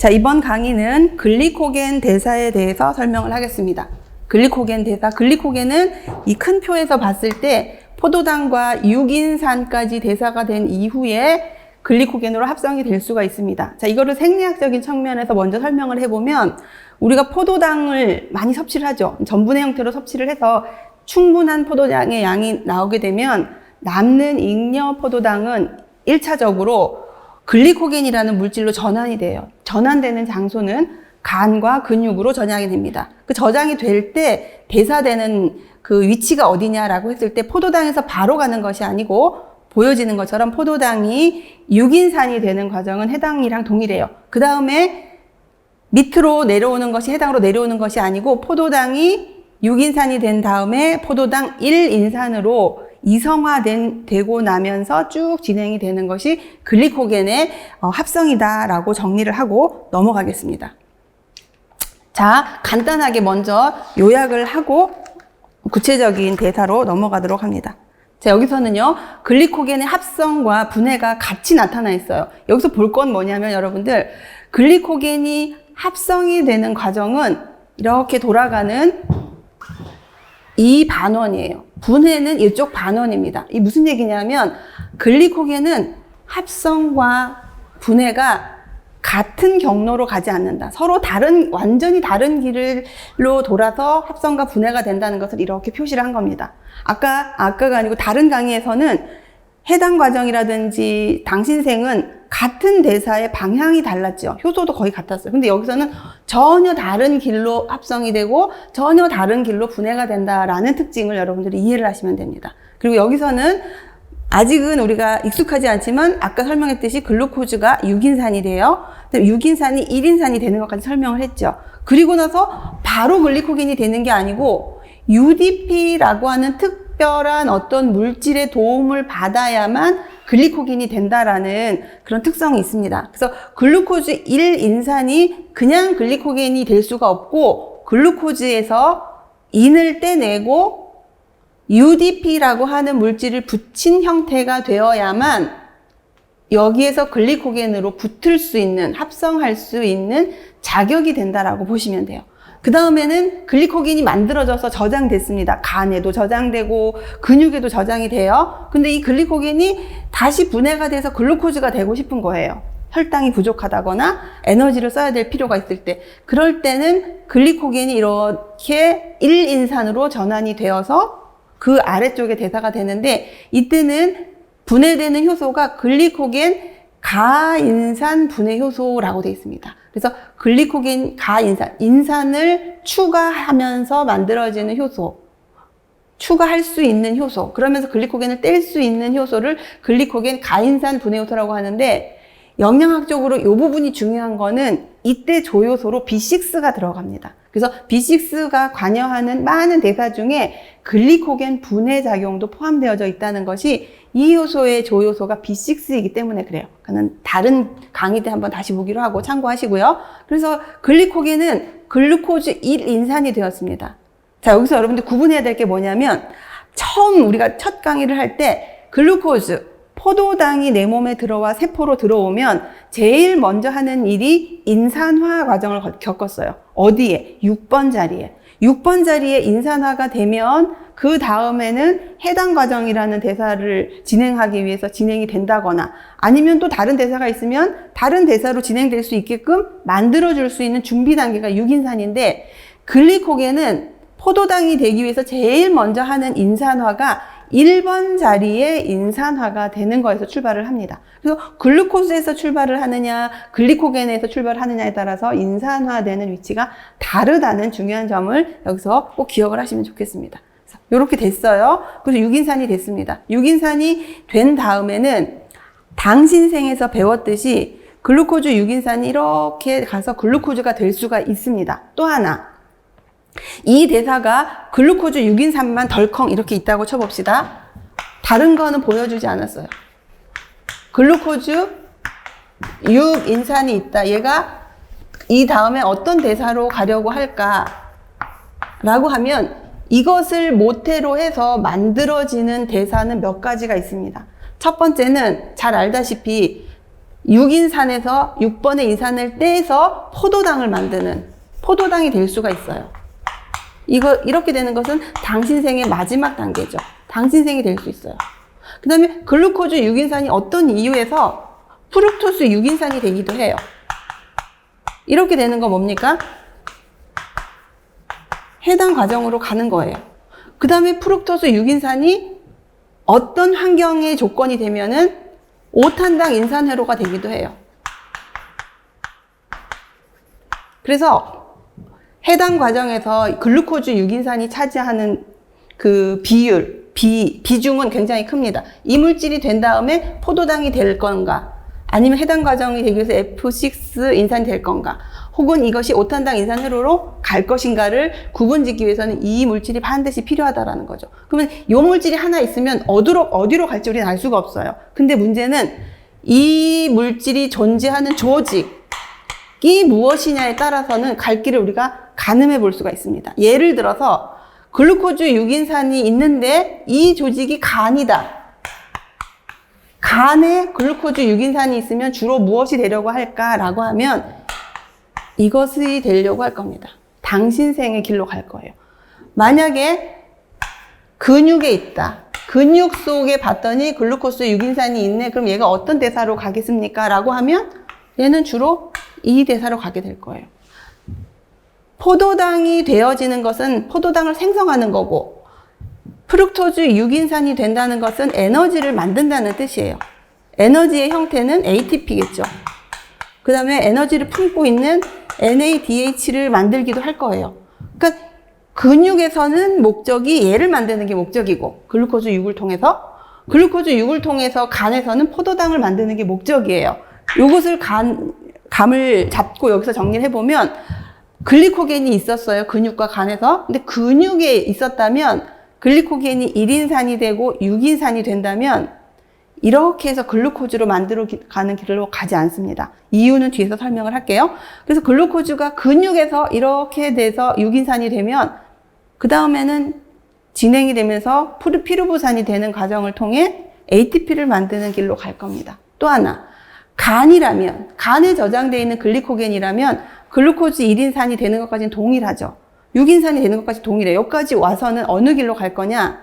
자, 이번 강의는 글리코겐 대사에 대해서 설명을 하겠습니다. 글리코겐 대사. 글리코겐은 이 큰 표에서 봤을 때 포도당과 육인산까지 대사가 된 이후에 글리코겐으로 합성이 될 수가 있습니다. 자, 이거를 생리학적인 측면에서 먼저 설명을 해보면 우리가 포도당을 많이 섭취를 하죠. 전분의 형태로 섭취를 해서 충분한 포도당의 양이 나오게 되면 남는 잉여 포도당은 1차적으로 글리코겐이라는 물질로 전환이 돼요. 전환되는 장소는 간과 근육으로 전향이 됩니다. 그 저장이 될 때 대사되는 그 위치가 어디냐라고 했을 때 포도당에서 바로 가는 것이 아니고 보여지는 것처럼 포도당이 육인산이 되는 과정은 해당이랑 동일해요. 그 다음에 밑으로 내려오는 것이 해당으로 내려오는 것이 아니고 포도당이 육인산이 된 다음에 포도당 1인산으로 이성화된 되고 나면서 쭉 진행이 되는 것이 글리코겐의 어, 합성이다라고 정리를 하고 넘어가겠습니다. 자, 간단하게 먼저 요약을 하고 구체적인 대사로 넘어가도록 합니다. 자, 여기서는요, 글리코겐의 합성과 분해가 같이 나타나 있어요. 여기서 볼 건 뭐냐면 여러분들, 글리코겐이 합성이 되는 과정은 이렇게 돌아가는 이 반원이에요. 분해는 이쪽 반원입니다. 이 무슨 얘기냐면 글리코겐은 합성과 분해가 같은 경로로 가지 않는다. 서로 다른 완전히 다른 길로 돌아서 합성과 분해가 된다는 것을 이렇게 표시를 한 겁니다. 아까 아까가 아니고 다른 강의에서는 해당 과정이라든지 당신생은 같은 대사의 방향이 달랐죠. 효소도 거의 같았어요. 근데 여기서는 전혀 다른 길로 합성이 되고 전혀 다른 길로 분해가 된다라는 특징을 여러분들이 이해를 하시면 됩니다. 그리고 여기서는 아직은 우리가 익숙하지 않지만 아까 설명했듯이 글루코즈가 6인산이 돼요. 6인산이 1인산이 되는 것까지 설명을 했죠. 그리고 나서 바로 글리코겐이 되는 게 아니고 UDP라고 하는 특 별한 어떤 물질의 도움을 받아야만 글리코겐이 된다라는 그런 특성이 있습니다. 그래서 글루코즈 1 인산이 그냥 글리코겐이 될 수가 없고 글루코즈에서 인을 떼내고 UDP라고 하는 물질을 붙인 형태가 되어야만 여기에서 글리코겐으로 붙을 수 있는, 합성할 수 있는 자격이 된다라고 보시면 돼요. 그 다음에는 글리코겐이 만들어져서 저장됐습니다. 간에도 저장되고 근육에도 저장이 돼요. 근데 이 글리코겐이 다시 분해가 돼서 글루코즈가 되고 싶은 거예요. 혈당이 부족하다거나 에너지를 써야 될 필요가 있을 때. 그럴 때는 글리코겐이 이렇게 1인산으로 전환이 되어서 그 아래쪽에 대사가 되는데 이때는 분해되는 효소가 글리코겐 가인산 분해 효소라고 되어 있습니다. 그래서 글리코겐 가인산, 인산을 추가하면서 만들어지는 효소, 추가할 수 있는 효소, 그러면서 글리코겐을 뗄 수 있는 효소를 글리코겐 가인산 분해 효소라고 하는데 영양학적으로 이 부분이 중요한 거는 이때 조효소로 B6가 들어갑니다. 그래서 B6가 관여하는 많은 대사 중에 글리코겐 분해 작용도 포함되어져 있다는 것이 이 효소의 조효소가 B6이기 때문에 그래요. 그는 다른 강의 때 한번 다시 보기로 하고 참고하시고요. 그래서 글리코겐은 글루코즈 1인산이 되었습니다. 자, 여기서 여러분들 구분해야 될 게 뭐냐면 처음 우리가 첫 강의를 할 때 글루코즈 포도당이 내 몸에 들어와 세포로 들어오면 제일 먼저 하는 일이 인산화 과정을 겪었어요. 어디에? 6번 자리에. 6번 자리에 인산화가 되면 그 다음에는 해당 과정이라는 대사를 진행하기 위해서 진행이 된다거나 아니면 또 다른 대사가 있으면 다른 대사로 진행될 수 있게끔 만들어줄 수 있는 준비 단계가 6인산인데 글리코겐은 포도당이 되기 위해서 제일 먼저 하는 인산화가 1번 자리에 인산화가 되는 거에서 출발을 합니다. 그래서 글루코스에서 출발을 하느냐, 글리코겐에서 출발을 하느냐에 따라서 인산화되는 위치가 다르다는 중요한 점을 여기서 꼭 기억을 하시면 좋겠습니다. 이렇게 됐어요. 그래서 6인산이 됐습니다. 6인산이 된 다음에는 당신 생에서 배웠듯이 글루코즈 6인산이 이렇게 가서 글루코즈가 될 수가 있습니다. 또 하나, 이 대사가 글루코즈 6인산만 덜컹 이렇게 있다고 쳐봅시다. 다른 거는 보여주지 않았어요. 글루코즈 6인산이 있다. 얘가 이 다음에 어떤 대사로 가려고 할까? 라고 하면 이것을 모태로 해서 만들어지는 대사는 몇 가지가 있습니다. 첫 번째는 잘 알다시피 6인산에서 6번의 인산을 떼서 포도당을 만드는 포도당이 될 수가 있어요. 이거 이렇게 되는 것은 당신 생의 마지막 단계죠. 당신 생이 될 수 있어요. 그 다음에 글루코즈 6인산이 어떤 이유에서 프룩토스 6인산이 되기도 해요. 이렇게 되는 거 뭡니까? 해당 과정으로 가는 거예요. 그 다음에 프룩토스 6인산이 어떤 환경의 조건이 되면은 5탄당 인산회로가 되기도 해요. 그래서 해당 과정에서 글루코즈 6인산이 차지하는 그 비율, 비, 비중은 굉장히 큽니다. 이 물질이 된 다음에 포도당이 될 건가, 아니면 해당 과정이 되기 위해서 F6 인산이 될 건가, 혹은 이것이 5탄당 인산회로로 갈 것인가를 구분 짓기 위해서는 이 물질이 반드시 필요하다라는 거죠. 그러면 이 물질이 하나 있으면 어디로, 어디로 갈지 우리는 알 수가 없어요. 근데 문제는 이 물질이 존재하는 조직이 무엇이냐에 따라서는 갈 길을 우리가 가늠해 볼 수가 있습니다. 예를 들어서 글루코즈 6인산이 있는데 이 조직이 간이다. 간에 글루코즈 6인산이 있으면 주로 무엇이 되려고 할까라고 하면 이것이 되려고 할 겁니다. 당신 생의 길로 갈 거예요. 만약에 근육에 있다. 근육 속에 봤더니 글루코스 6인산이 있네. 그럼 얘가 어떤 대사로 가겠습니까? 라고 하면 얘는 주로 이 대사로 가게 될 거예요. 포도당이 되어지는 것은 포도당을 생성하는 거고 프룩토즈 6인산이 된다는 것은 에너지를 만든다는 뜻이에요. 에너지의 형태는 ATP겠죠. 그 다음에 에너지를 품고 있는 NADH를 만들기도 할 거예요. 그러니까 근육에서는 목적이 얘를 만드는 게 목적이고 글루코즈 6을 통해서 글루코즈 6을 통해서 간에서는 포도당을 만드는 게 목적이에요. 요것을 간, 감을 잡고 여기서 정리를 해보면 글리코겐이 있었어요. 근육과 간에서. 근데 근육에 있었다면 글리코겐이 1인산이 되고 6인산이 된다면 이렇게 해서 글루코즈로 만들어 가는 길로 가지 않습니다. 이유는 뒤에서 설명을 할게요. 그래서 글루코즈가 근육에서 이렇게 돼서 6인산이 되면 그 다음에는 진행이 되면서 피루부산이 되는 과정을 통해 ATP를 만드는 길로 갈 겁니다. 또 하나, 간이라면, 간에 저장되어 있는 글리코겐이라면 글루코즈 1인산이 되는 것까지는 동일하죠. 6인산이 되는 것까지 동일해요. 여기까지 와서는 어느 길로 갈 거냐?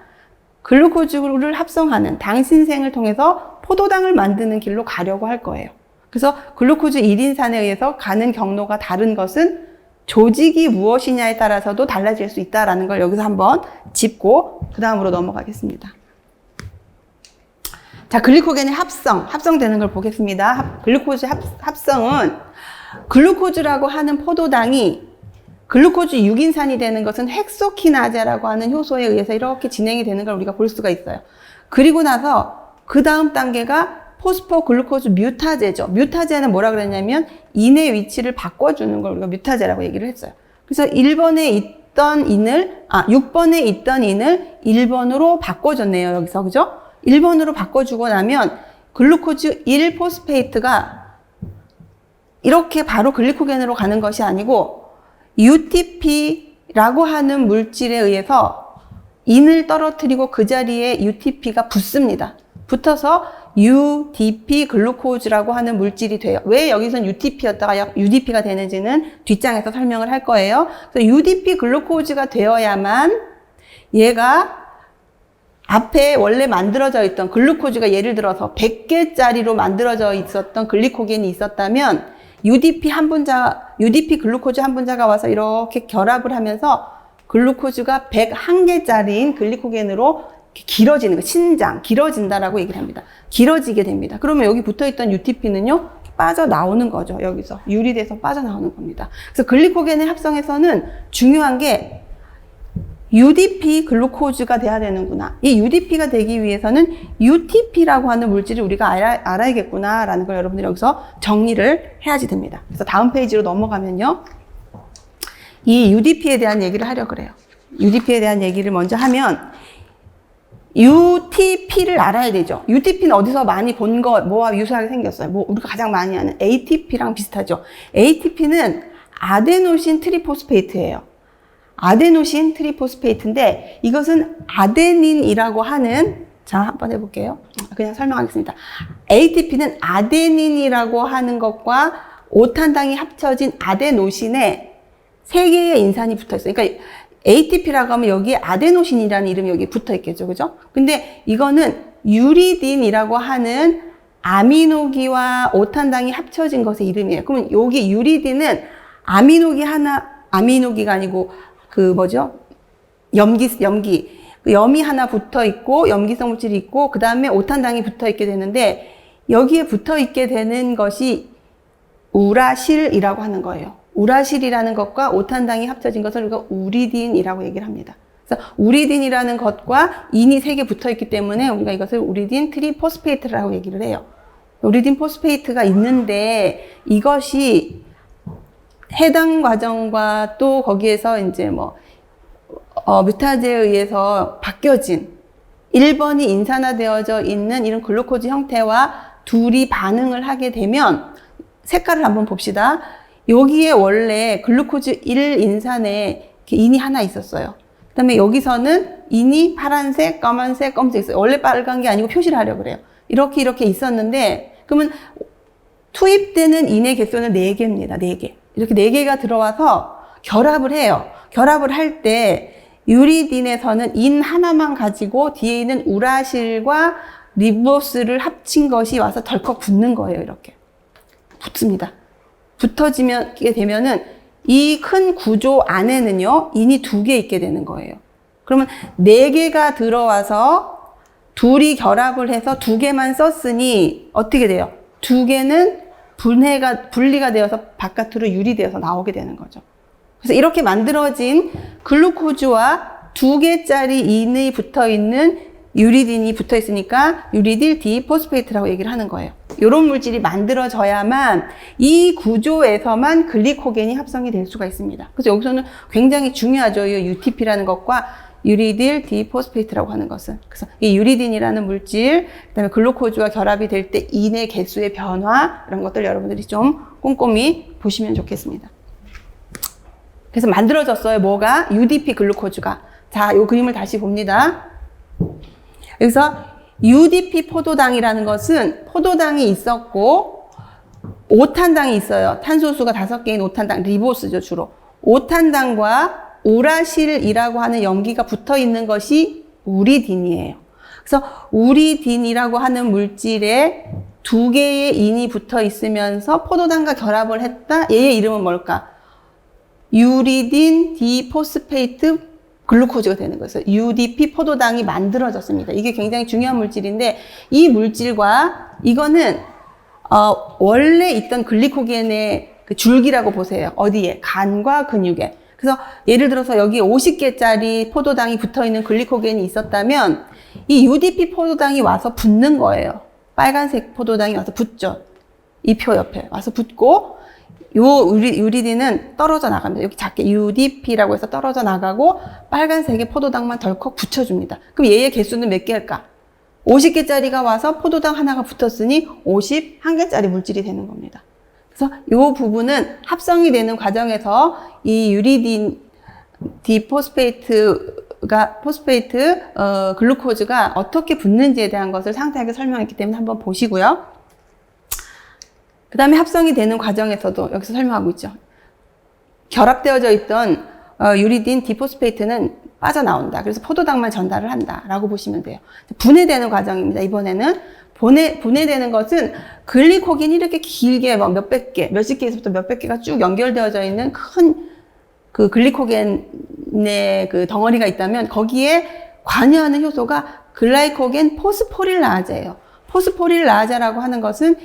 글루코즈를 합성하는 당신생을 통해서 포도당을 만드는 길로 가려고 할 거예요. 그래서 글루코즈 1인산에 의해서 가는 경로가 다른 것은 조직이 무엇이냐에 따라서도 달라질 수 있다라는 걸 여기서 한번 짚고 그 다음으로 넘어가겠습니다. 자, 글리코겐의 합성, 합성되는 걸 보겠습니다. 글루코즈 합, 합성은 글루코즈라고 하는 포도당이 글루코즈 6인산이 되는 것은 헥소키나제라고 하는 효소에 의해서 이렇게 진행이 되는 걸 우리가 볼 수가 있어요. 그리고 나서 그 다음 단계가 포스포 글루코즈 뮤타제죠. 뮤타제는 뭐라 그랬냐면 인의 위치를 바꿔주는 걸 우리가 뮤타제라고 얘기를 했어요. 그래서 1번에 있던 인을, 아, 6번에 있던 인을 1번으로 바꿔줬네요. 여기서. 그죠? 1번으로 바꿔주고 나면 글루코즈 1포스페이트가 이렇게 바로 글리코겐으로 가는 것이 아니고 UTP라고 하는 물질에 의해서 인을 떨어뜨리고 그 자리에 UTP가 붙습니다. 붙어서 UDP 글루코즈라고 하는 물질이 돼요. 왜 여기선 UTP였다가 UDP가 되는지는 뒷장에서 설명을 할 거예요. 그래서 UDP 글루코즈가 되어야만 얘가 앞에 원래 만들어져 있던 글루코즈가 예를 들어서 100개짜리로 만들어져 있었던 글리코겐이 있었다면 UDP 한 분자, UDP 글루코즈 한 분자가 와서 이렇게 결합을 하면서 글루코즈가 101개짜리인 글리코겐으로 길어지는 거, 신장, 길어진다라고 얘기를 합니다. 길어지게 됩니다. 그러면 여기 붙어 있던 UTP는요, 빠져나오는 거죠. 여기서. 유리돼서 빠져나오는 겁니다. 그래서 글리코겐의 합성에서는 중요한 게 UDP 글루코즈가 돼야 되는구나. 이 UDP가 되기 위해서는 UTP라고 하는 물질을 우리가 알아, 알아야겠구나라는 걸 여러분들이 여기서 정리를 해야지 됩니다. 그래서 다음 페이지로 넘어가면요. 이 UDP에 대한 얘기를 하려 그래요. UDP에 대한 얘기를 먼저 하면 UTP를 알아야 되죠. UTP는 어디서 많이 본 거, 뭐와 유사하게 생겼어요. 뭐, 우리가 가장 많이 아는 ATP랑 비슷하죠. ATP는 아데노신 트리포스페이트예요. 아데노신 트리포스페이트인데 이것은 아데닌이라고 하는 자, 한번 해볼게요. 그냥 설명하겠습니다. ATP는 아데닌이라고 하는 것과 오탄당이 합쳐진 아데노신에 세 개의 인산이 붙어 있어요. 그러니까 ATP라고 하면 여기에 아데노신이라는 이름이 여기 붙어 있겠죠. 그죠? 근데 이거는 유리딘이라고 하는 아미노기와 오탄당이 합쳐진 것의 이름이에요. 그러면 여기 유리딘은 아미노기 하나, 아미노기가 아니고 그 뭐죠? 염기, 염기. 그 염이 하나 붙어 있고, 염기성 물질이 있고, 그 다음에 오탄당이 붙어 있게 되는데, 여기에 붙어 있게 되는 것이 우라실이라고 하는 거예요. 우라실이라는 것과 오탄당이 합쳐진 것을 우리가 우리딘이라고 얘기를 합니다. 그래서 우리딘이라는 것과 인이 세 개 붙어 있기 때문에 우리가 이것을 우리딘 트리포스페이트라고 얘기를 해요. 우리딘 포스페이트가 있는데 이것이 해당 과정과 또 거기에서 이제 뭐 어, 뮤타제에 의해서 바뀌어진 1번이 인산화되어져 있는 이런 글루코즈 형태와 둘이 반응을 하게 되면 색깔을 한번 봅시다. 여기에 원래 글루코즈 1 인산에 인이 하나 있었어요. 그 다음에 여기서는 인이 파란색, 까만색, 검은색 있어요. 원래 빨간 게 아니고 표시를 하려고 그래요. 이렇게 이렇게 있었는데 그러면 투입되는 인의 개수는 4개입니다. 4개. 이렇게 4개가 들어와서 결합을 해요. 결합을 할 때 유리딘에서는 인 하나만 가지고 뒤에 있는 우라실과 리보스를 합친 것이 와서 덜컥 붙는 거예요. 이렇게. 붙습니다. 붙어지면 게 되면은 이 큰 구조 안에는요 인이 두 개 있게 되는 거예요. 그러면 네 개가 들어와서 둘이 결합을 해서 두 개만 썼으니 어떻게 돼요? 두 개는 분해가 분리가 되어서 바깥으로 유리되어서 나오게 되는 거죠. 그래서 이렇게 만들어진 글루코즈와 두 개짜리 인이 붙어 있는 유리딘이 붙어 있으니까 유리딜 디포스페이트라고 얘기를 하는 거예요. 이런 물질이 만들어져야만 이 구조에서만 글리코겐이 합성이 될 수가 있습니다. 그래서 여기서는 굉장히 중요하죠. 이 UTP라는 것과 유리딜 디포스페이트라고 하는 것은. 그래서 이 유리딘이라는 물질, 그다음에 글루코즈와 결합이 될 때 인의 개수의 변화 이런 것들 여러분들이 좀 꼼꼼히 보시면 좋겠습니다. 그래서 만들어졌어요. 뭐가? UDP 글루코즈가. 자, 이 그림을 다시 봅니다. 여기서 UDP 포도당이라는 것은 포도당이 있었고 오탄당이 있어요. 탄소수가 다섯 개인 오탄당, 리보스죠, 주로. 오탄당과 우라실이라고 하는 염기가 붙어 있는 것이 우리딘이에요. 그래서 우리딘이라고 하는 물질에 두 개의 인이 붙어 있으면서 포도당과 결합을 했다. 얘의 이름은 뭘까? 유리딘 디포스페이트 글루코즈가 되는 거예요. UDP 포도당이 만들어졌습니다. 이게 굉장히 중요한 물질인데 이 물질과 이거는 어, 원래 있던 글리코겐의 그 줄기라고 보세요. 어디에? 간과 근육에. 그래서 예를 들어서 여기 50개짜리 포도당이 붙어 있는 글리코겐이 있었다면 이 UDP 포도당이 와서 붙는 거예요. 빨간색 포도당이 와서 붙죠. 이 표 옆에 와서 붙고 요 유리, 유리딘은 떨어져 나갑니다. 여기 작게 UDP라고 해서 떨어져 나가고 빨간색의 포도당만 덜컥 붙여줍니다. 그럼 얘의 개수는 몇 개일까? 50개짜리가 와서 포도당 하나가 붙었으니 51개짜리 물질이 되는 겁니다. 그래서 이 부분은 합성이 되는 과정에서 이 유리딘 디포스페이트가 포스페이트 어, 글루코즈가 어떻게 붙는지에 대한 것을 상세하게 설명했기 때문에 한번 보시고요. 그 다음에 합성이 되는 과정에서도 여기서 설명하고 있죠. 결합되어져 있던 어, 유리딘 디포스페이트는 빠져나온다. 그래서 포도당만 전달을 한다. 라고 보시면 돼요. 분해되는 과정입니다. 이번에는 분해, 분해되는 것은 글리코겐이 이렇게 길게 뭐 몇백 개, 몇십 개에서부터 몇백 개가 쭉 연결되어져 있는 큰 그 글리코겐의 그 덩어리가 있다면 거기에 관여하는 효소가 글라이코겐 포스포릴라아제예요. 포스포릴라아제라고 하는 것은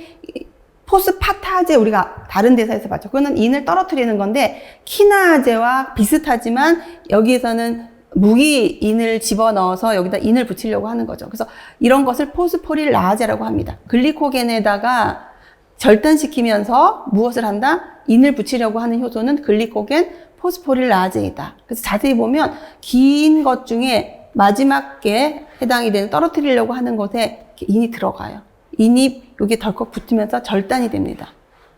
포스파타제 우리가 다른 대사에서 봤죠. 그거는 인을 떨어뜨리는 건데 키나제와 비슷하지만 여기에서는 무기인을 집어넣어서 여기다 인을 붙이려고 하는 거죠. 그래서 이런 것을 포스포릴라아제라고 합니다. 글리코겐에다가 절단시키면서 무엇을 한다? 인을 붙이려고 하는 효소는 글리코겐 포스포릴라아제이다. 그래서 자세히 보면 긴 것 중에 마지막 게 해당이 되는 떨어뜨리려고 하는 것에 인이 들어가요. 인이 여기 덜컥 붙으면서 절단이 됩니다.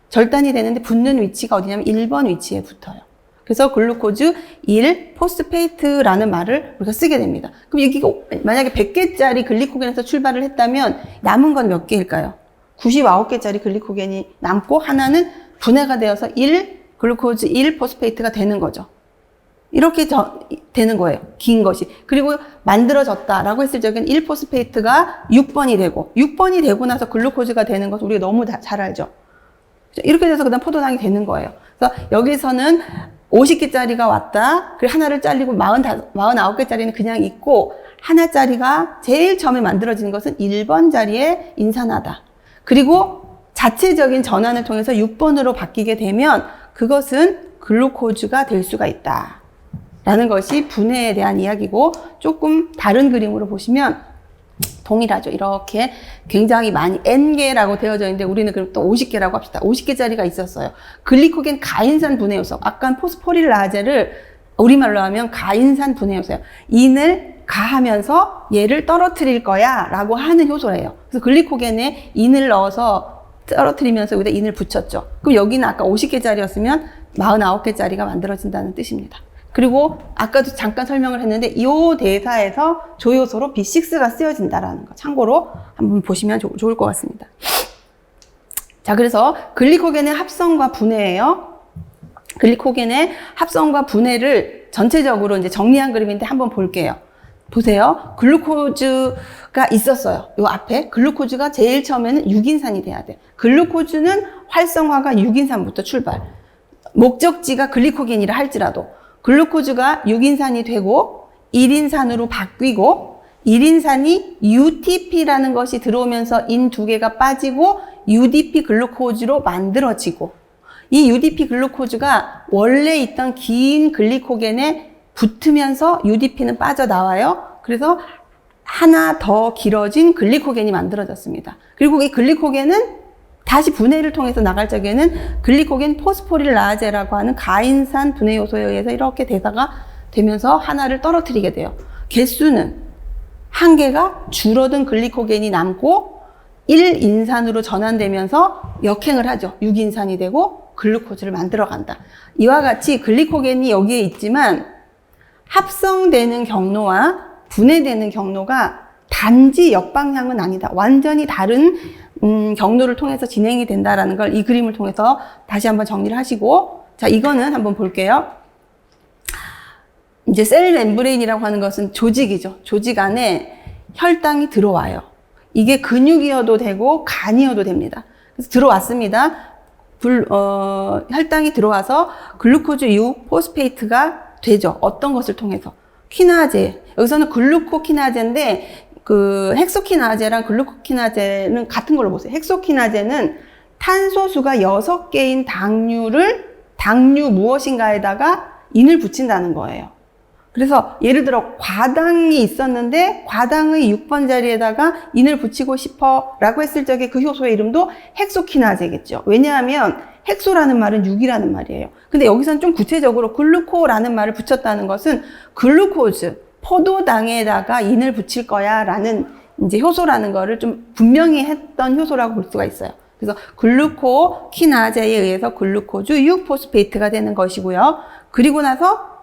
절단이 되는데 붙는 위치가 어디냐면 1번 위치에 붙어요. 그래서 글루코즈 1 포스페이트라는 말을 우리가 쓰게 됩니다. 그럼 여기가 만약에 100개짜리 글리코겐에서 출발을 했다면 남은 건 몇 개일까요? 99개짜리 글리코겐이 남고 하나는 분해가 되어서 1 글루코즈 1 포스페이트가 되는 거죠. 이렇게 저- 되는 거예요. 긴 것이. 그리고 만들어졌다라고 했을 적엔 1포스페이트가 6번이 되고 6번이 되고 나서 글루코즈가 되는 것을 우리가 너무 다- 잘 알죠. 이렇게 돼서 그다음 포도당이 되는 거예요. 그래서 여기서는 50개짜리가 왔다. 그리고 하나를 잘리고 45, 49개짜리는 그냥 있고 하나짜리가 제일 처음에 만들어지는 것은 1번 자리에 인산하다. 그리고 자체적인 전환을 통해서 6번으로 바뀌게 되면 그것은 글루코즈가 될 수가 있다. 라는 것이 분해에 대한 이야기고 조금 다른 그림으로 보시면 동일하죠. 이렇게 굉장히 많이 N개라고 되어져 있는데 우리는 그럼 또 50개라고 합시다. 50개짜리가 있었어요. 글리코겐 가인산 분해 요소. 아까 포스포릴라제를 우리말로 하면 가인산 분해 요소예요. 인을 가하면서 얘를 떨어뜨릴 거야 라고 하는 효소래요. 그래서 글리코겐에 인을 넣어서 떨어뜨리면서 여기다 인을 붙였죠. 그럼 여기는 아까 50개짜리였으면 49개짜리가 만들어진다는 뜻입니다. 그리고 아까도 잠깐 설명을 했는데 이 대사에서 조효소로 B6가 쓰여진다라는 거 참고로 한번 보시면 좋- 좋을 것 같습니다. 자, 그래서 글리코겐의 합성과 분해예요. 글리코겐의 합성과 분해를 전체적으로 이제 정리한 그림인데 한번 볼게요. 보세요. 글루코즈가 있었어요. 요 앞에 글루코즈가 제일 처음에는 6인산이 돼야 돼. 글루코즈는 활성화가 6인산부터 출발. 목적지가 글리코겐이라 할지라도 글루코즈가 6인산이 되고 1인산으로 바뀌고 1인산이 UTP라는 것이 들어오면서 인 두 개가 빠지고 UDP 글루코즈로 만들어지고 이 UDP 글루코즈가 원래 있던 긴 글리코겐에 붙으면서 UDP는 빠져나와요. 그래서 하나 더 길어진 글리코겐이 만들어졌습니다. 그리고 이 글리코겐은 다시 분해를 통해서 나갈 적에는 글리코겐 포스포릴라제라고 하는 가인산 분해 요소에 의해서 이렇게 대사가 되면서 하나를 떨어뜨리게 돼요. 개수는 한 개가 줄어든 글리코겐이 남고 1인산으로 전환되면서 역행을 하죠. 6인산이 되고 글루코즈를 만들어 간다. 이와 같이 글리코겐이 여기에 있지만 합성되는 경로와 분해되는 경로가 단지 역방향은 아니다. 완전히 다른 음, 경로를 통해서 진행이 된다라는 걸 이 그림을 통해서 다시 한번 정리를 하시고 자 이거는 한번 볼게요. 이제 셀 멤브레인이라고 하는 것은 조직이죠. 조직 안에 혈당이 들어와요. 이게 근육이어도 되고 간이어도 됩니다. 그래서 들어왔습니다. 불, 어, 혈당이 들어와서 글루코즈 6 포스페이트가 되죠. 어떤 것을 통해서? 키나제. 여기서는 글루코키나제인데 그 헥소키나제랑 글루코키나제는 같은 걸로 보세요. 헥소키나제는 탄소수가 6개인 당류를 당류 무엇인가에다가 인을 붙인다는 거예요. 그래서 예를 들어 과당이 있었는데 과당의 6번 자리에다가 인을 붙이고 싶어 라고 했을 적에 그 효소의 이름도 헥소키나제겠죠. 왜냐하면 헥소라는 말은 6이라는 말이에요. 근데 여기서는 좀 구체적으로 글루코라는 말을 붙였다는 것은 글루코즈, 포도당에다가 인을 붙일 거야 라는 이제 효소라는 거를 좀 분명히 했던 효소라고 볼 수가 있어요. 그래서 글루코키나제에 의해서 글루코즈 6포스페이트가 되는 것이고요. 그리고 나서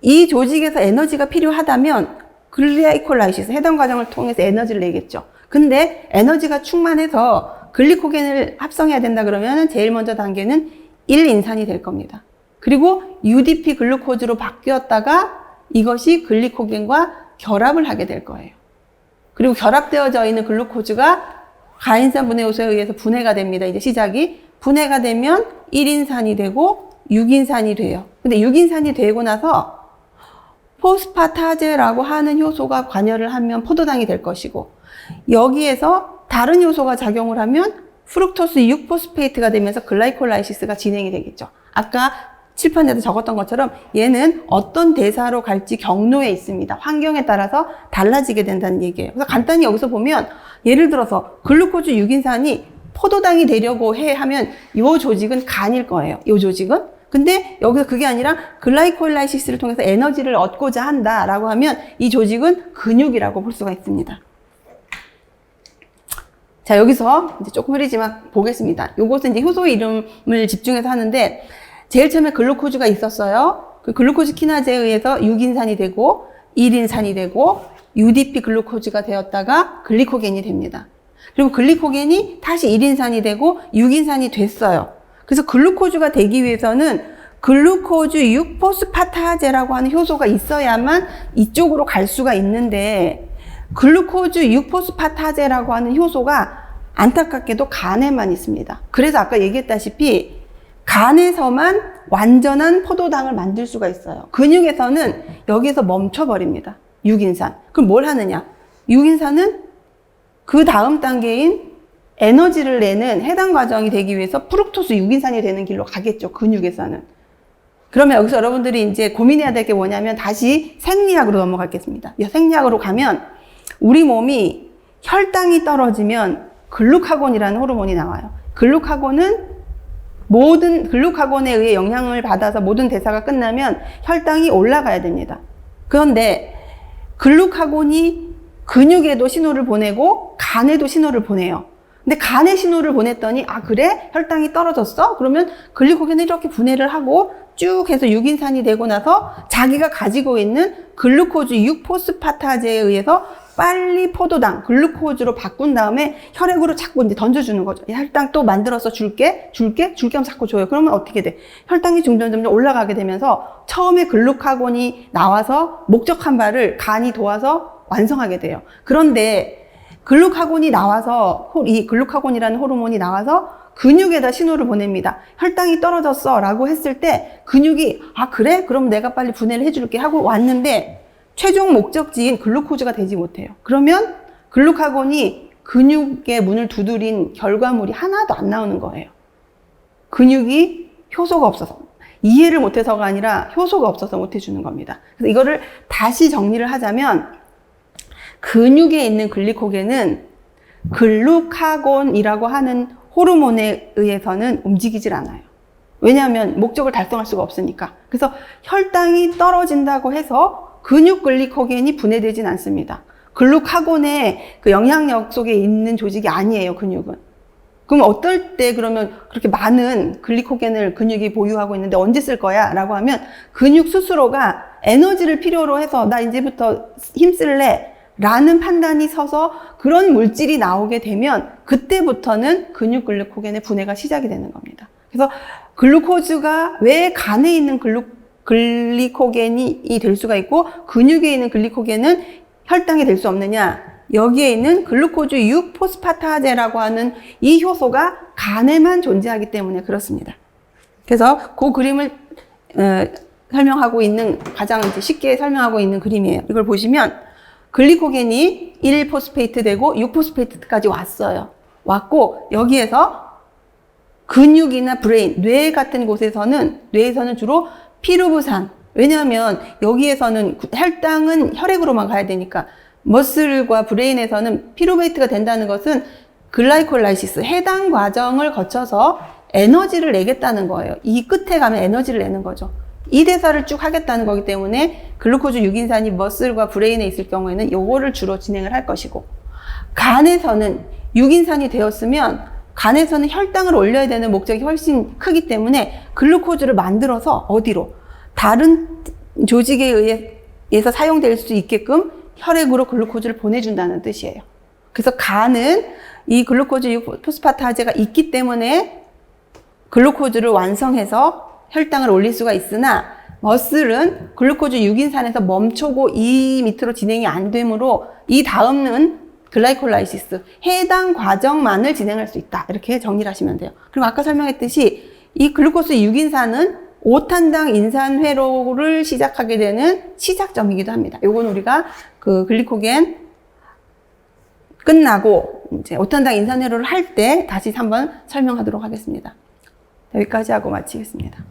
이 조직에서 에너지가 필요하다면 글리아이콜라이시스 해당 과정을 통해서 에너지를 내겠죠. 근데 에너지가 충만해서 글리코겐을 합성해야 된다 그러면 제일 먼저 단계는 1인산이 될 겁니다. 그리고 UDP 글루코즈로 바뀌었다가 이것이 글리코겐과 결합을 하게 될 거예요. 그리고 결합되어져 있는 글루코즈가 가인산 분해 요소에 의해서 분해가 됩니다. 이제 시작이 분해가 되면 1인산이 되고 6인산이 돼요. 근데 6인산이 되고 나서 포스파타제라고 하는 효소가 관여를 하면 포도당이 될 것이고 여기에서 다른 요소가 작용을 하면 프룩토스 6포스페이트가 되면서 글라이콜라이시스가 진행이 되겠죠. 아까 칠판에도 적었던 것처럼 얘는 어떤 대사로 갈지 경로에 있습니다. 환경에 따라서 달라지게 된다는 얘기예요. 그래서 간단히 여기서 보면 예를 들어서 글루코즈 6인산이 포도당이 되려고 해 하면 이 조직은 간일 거예요. 이 조직은. 근데 여기서 그게 아니라 글라이콜라이시스를 통해서 에너지를 얻고자 한다라고 하면 이 조직은 근육이라고 볼 수가 있습니다. 자, 여기서 이제 조금 흐리지만 보겠습니다. 요것은 이제 효소 이름을 집중해서 하는데 제일 처음에 글루코즈가 있었어요. 그 글루코즈 키나제에 의해서 6인산이 되고 1인산이 되고 UDP 글루코즈가 되었다가 글리코겐이 됩니다. 그리고 글리코겐이 다시 1인산이 되고 6인산이 됐어요. 그래서 글루코즈가 되기 위해서는 글루코즈 6포스파타제라고 하는 효소가 있어야만 이쪽으로 갈 수가 있는데 글루코즈 6포스파타제라고 하는 효소가 안타깝게도 간에만 있습니다. 그래서 아까 얘기했다시피 간에서만 완전한 포도당을 만들 수가 있어요. 근육에서는 여기서 멈춰버립니다. 6인산. 그럼 뭘 하느냐? 6인산은 그 다음 단계인 에너지를 내는 해당 과정이 되기 위해서 프룩토스 6인산이 되는 길로 가겠죠. 근육에서는. 그러면 여기서 여러분들이 이제 고민해야 될 게 뭐냐면 다시 생리학으로 넘어가겠습니다. 이 생리학으로 가면 우리 몸이 혈당이 떨어지면 글루카곤이라는 호르몬이 나와요. 글루카곤은 모든 글루카곤에 의해 영향을 받아서 모든 대사가 끝나면 혈당이 올라가야 됩니다. 그런데 글루카곤이 근육에도 신호를 보내고 간에도 신호를 보내요. 근데 간에 신호를 보냈더니 아 그래 혈당이 떨어졌어? 그러면 글리코겐을 이렇게 분해를 하고 쭉 해서 6인산이 되고 나서 자기가 가지고 있는 글루코즈 6포스파타제에 의해서 빨리 포도당 글루코즈로 바꾼 다음에 혈액으로 자꾸 이제 던져주는 거죠. 이 혈당 또 만들어서 줄게, 줄게, 줄게 하면 자꾸 줘요. 그러면 어떻게 돼? 혈당이 점점 점점 올라가게 되면서 처음에 글루카곤이 나와서 목적한 바를 간이 도와서 완성하게 돼요. 그런데 글루카곤이 나와서 호- 이 글루카곤이라는 호르몬이 나와서 근육에다 신호를 보냅니다. 혈당이 떨어졌어 라고 했을 때 근육이 아 그래? 그럼 내가 빨리 분해를 해줄게 하고 왔는데 최종 목적지인 글루코즈가 되지 못해요. 그러면 글루카곤이 근육의 문을 두드린 결과물이 하나도 안 나오는 거예요. 근육이 효소가 없어서 이해를 못해서가 아니라 효소가 없어서 못 해주는 겁니다. 그래서 이거를 다시 정리를 하자면 근육에 있는 글리코겐은 글루카곤이라고 하는 호르몬에 의해서는 움직이질 않아요. 왜냐하면 목적을 달성할 수가 없으니까. 그래서 혈당이 떨어진다고 해서 근육 글리코겐이 분해되진 않습니다. 글루카곤의 그 영향력 속에 있는 조직이 아니에요, 근육은. 그럼 어떨 때 그러면 그렇게 많은 글리코겐을 근육이 보유하고 있는데 언제 쓸 거야? 라고 하면 근육 스스로가 에너지를 필요로 해서 나 이제부터 힘쓸래? 라는 판단이 서서 그런 물질이 나오게 되면 그때부터는 근육 글루코겐의 분해가 시작이 되는 겁니다. 그래서 글루코즈가 왜 간에 있는 글루, 글리코겐이 될 수가 있고 근육에 있는 글리코겐은 혈당이 될 수 없느냐? 여기에 있는 글루코즈 6포스파타제라고 하는 이 효소가 간에만 존재하기 때문에 그렇습니다. 그래서 그 그림을 어, 설명하고 있는 가장 쉽게 설명하고 있는 그림이에요. 이걸 보시면 글리코겐이 1포스페이트 되고 6포스페이트까지 왔어요. 왔고 여기에서 근육이나 브레인, 뇌 같은 곳에서는 뇌에서는 주로 피루부산. 왜냐하면 여기에서는 혈당은 혈액으로만 가야 되니까 머슬과 브레인에서는 피루베이트가 된다는 것은 글라이콜라이시스 해당 과정을 거쳐서 에너지를 내겠다는 거예요. 이 끝에 가면 에너지를 내는 거죠. 이 대사를 쭉 하겠다는 거기 때문에 글루코즈 6인산이 머슬과 브레인에 있을 경우에는 요거를 주로 진행을 할 것이고 간에서는 6인산이 되었으면 간에서는 혈당을 올려야 되는 목적이 훨씬 크기 때문에 글루코즈를 만들어서 어디로 다른 조직에 의해서 사용될 수 있게끔 혈액으로 글루코즈를 보내준다는 뜻이에요. 그래서 간은 이 글루코즈 6포스파타제가 있기 때문에 글루코즈를 완성해서 혈당을 올릴 수가 있으나 머슬은 글루코즈 6인산에서 멈추고 이 밑으로 진행이 안 되므로 이 다음은 글라이콜라이시스 해당 과정만을 진행할 수 있다 이렇게 정리를 하시면 돼요. 그리고 아까 설명했듯이 이 글루코스 6인산은 5탄당 인산회로를 시작하게 되는 시작점이기도 합니다. 요건 우리가 그 글리코겐 끝나고 이제 5탄당 인산회로를 할 때 다시 한번 설명하도록 하겠습니다. 여기까지 하고 마치겠습니다.